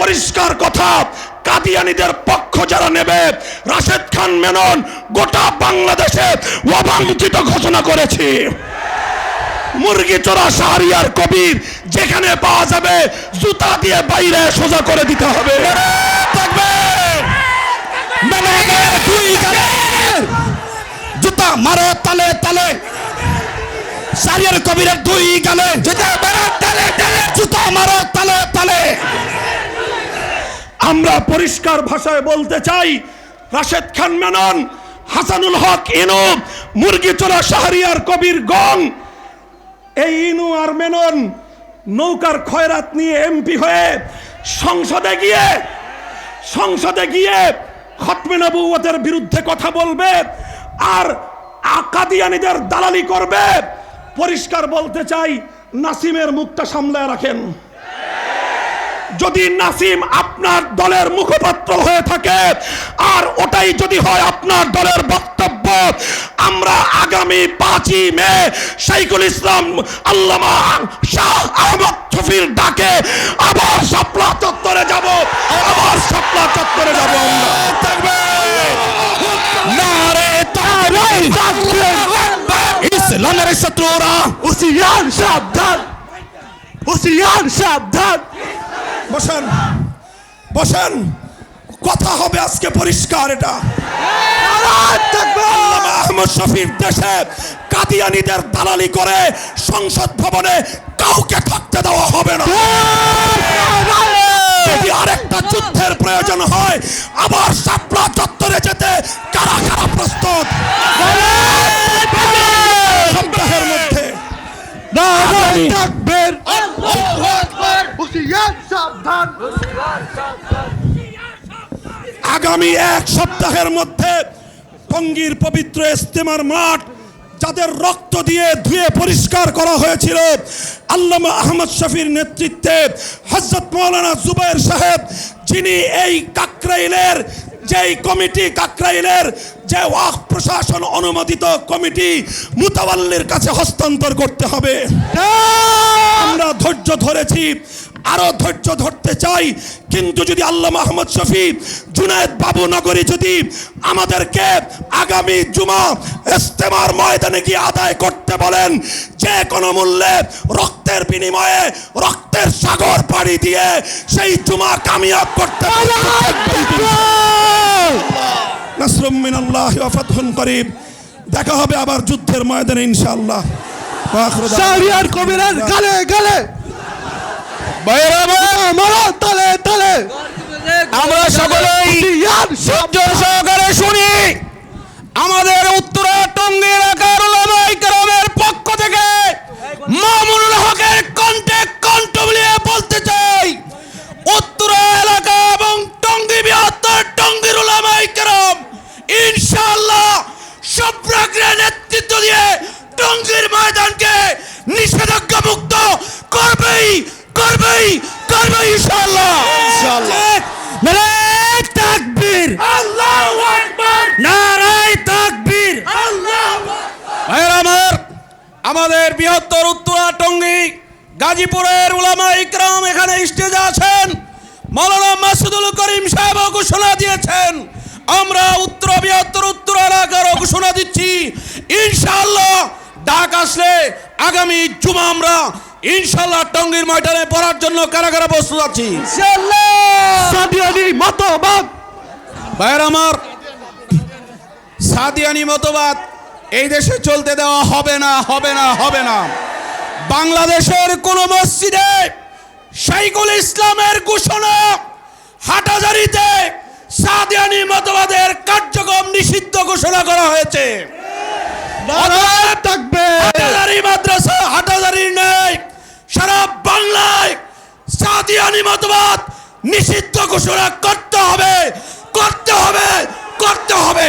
পরিষ্কার কথা কাদিয়ানিদের পক্ষ যারা নেবে রাশেদ খান মেনন গোটা বাংলাদেশে অবাঞ্ছিত ঘোষণা করেছে। মুরগি চোরা শাহরিয়ার কবির যেখানে পাওয়া যাবে জুতা দিয়ে বাইরে সোজা করে দিতে হবে। জুতা মারো তালে তালে। সারিয়ার কবিরের দুই গালে। জুতা মারো তালে তালে জুতা মারো তালে তালে আমরা পরিষ্কার ভাষায় বলতে চাই, রাশেদ খান মেনন, হাসানুল হক ইনু, মুরগি চোরা শাহরিয়ার কবির গং। এই ইনু আর মেনন নৌকার খয়রাত নিয়ে এমপি হয়ে সংসদে গিয়ে সংসদে গিয়ে খতমে নবুয়তের বিরুদ্ধে কথা বলবে আর আকাদিয়ানিদের দালালি করবে। পরিষ্কার বলতে চাই, নাসিমের মুখটা সামলায় রাখেন। যদি নাসিম আপনার দলের মুখপাত্র হয়ে থাকে। আর ওটাই যদি হয় আপনার দলের বক্তব্য আমরা আগামী পাঁচই মে শাইকুল ইসলাম আল্লামা শাহ আহমদ শফির ডাকে আবার শাপলা চত্বরে যাব আবার শাপলা চত্বরে যাব ইসলামের শত্রুরা হুশিয়ার সাবধান। হুশিয়ার সাবধান। বসেন। বসেন। কথা হবে আজকে পরিষ্কার এটা। আহমদ শফির দেশে কাদিয়ানিদের দালালি করে সংসদ ভবনে কাউকে থাকতে দেওয়া হবে না। যদি আরেকটা যুদ্ধের প্রয়োজন হয় আবার সাপলা চত্বরে যেতে কারা কারা প্রস্তুত? সপ্তাহের মধ্যে। আগামী এক সপ্তাহের মধ্যে টঙ্গীর পবিত্র ইস্তেমার মাঠ যাদের রক্ত দিয়ে ধুয়ে পরিষ্কার করা হয়েছিল আল্লামা আহমদ শফির নেতৃত্বে হজরত মৌলানা জুবাইর সাহেব যিনি এই কাকরাইলের যেই কমিটি কাকরাইলের যে ওয়াক প্রশাসন অনুমোদিত কমিটি মুতাওয়াল্লির কাছে হস্তান্তর করতে হবে। আমরা ধৈর্য ধরেছি আরও ধৈর্য ধরতে চাই। কিন্তু যদি আল্লাহ মাহমদ শফি জুনায়দ বাবু নগরী যদি আমাদেরকে আগামী জুমা ইস্তেমার ময়দানে গিয়ে আদায় করতে বলেন যে কোনো মূল্যে রক্তের বিনিময়ে রক্তের সাগর পাড়ি দিয়ে সেই জুমা কামিয়াব করতে নাসরুম মিনাল্লাহি ফাতহুন করিব। দেখা হবে আবার যুদ্ধের ময়দানে ইনশাআল্লাহ। কবিরের গালে গালে! বাইরা মারো, তালে তালে। আমরা সকলেই সহ্য সহকারে শুনি। আমাদের উত্তরা টঙ্গী এলাকার কেরামের পক্ষ থেকে মামুনুল হকের কণ্ঠে কণ্ঠ মিলিয়ে বলতে চাই, উত্তরা এলাকা এবং টঙ্গী বৃহত্তর টঙ্গীর ওলামাই কেরাম, ইনশাআল্লাহ সপ্রাগ্রে নেতৃত্ব দিয়ে টঙ্গীর ময়দানকে নিষেধাজ্ঞা মুক্ত করবেই। করবেই করবেই ইনশাআল্লাহ। ইনশাআল্লাহ। নারায় তাকবীর। আল্লাহু আকবার। নারায় তাকবীর। ভাইয়ের আমার আমাদের বৃহত্তর উত্তরা টঙ্গী গাজীপুরের উলামা ইকরাম এখানে স্টেজে আছেন। মাওলানা মাসুদুল করিম সাহেব ঘোষণা দিয়েছেন। আমরা উত্তর বৃহত্তর উত্তর এলাকার ঘোষণা দিচ্ছি ইনশাআল্লাহ ডাক আসলে আগামী জুমা আমরা ইনশাআল্লাহ টঙ্গীর ময়দানে পড়ার জন্য কারা কারা প্রস্তুত আছি। সাদিয়ানি মতবাদ। ভাইয়ের আমার সাদিয়ানি মতবাদ এই দেশে চলতে দেওয়া হবে না হবে না হবে না। বাংলাদেশের কোন মসজিদে শাইকুল ইসলামের ঘোষণা হাটাজারিতে সাদিয়ানি মতবাদের কার্যক্রম নিষিদ্ধ ঘোষণা করা হয়েছে। হাটাজারি মাদ্রাসা হাটাজারি সাদিয়ানি মতবাদ নিষিদ্ধ ঘোষণা করতে হবে করতে হবে করতে হবে।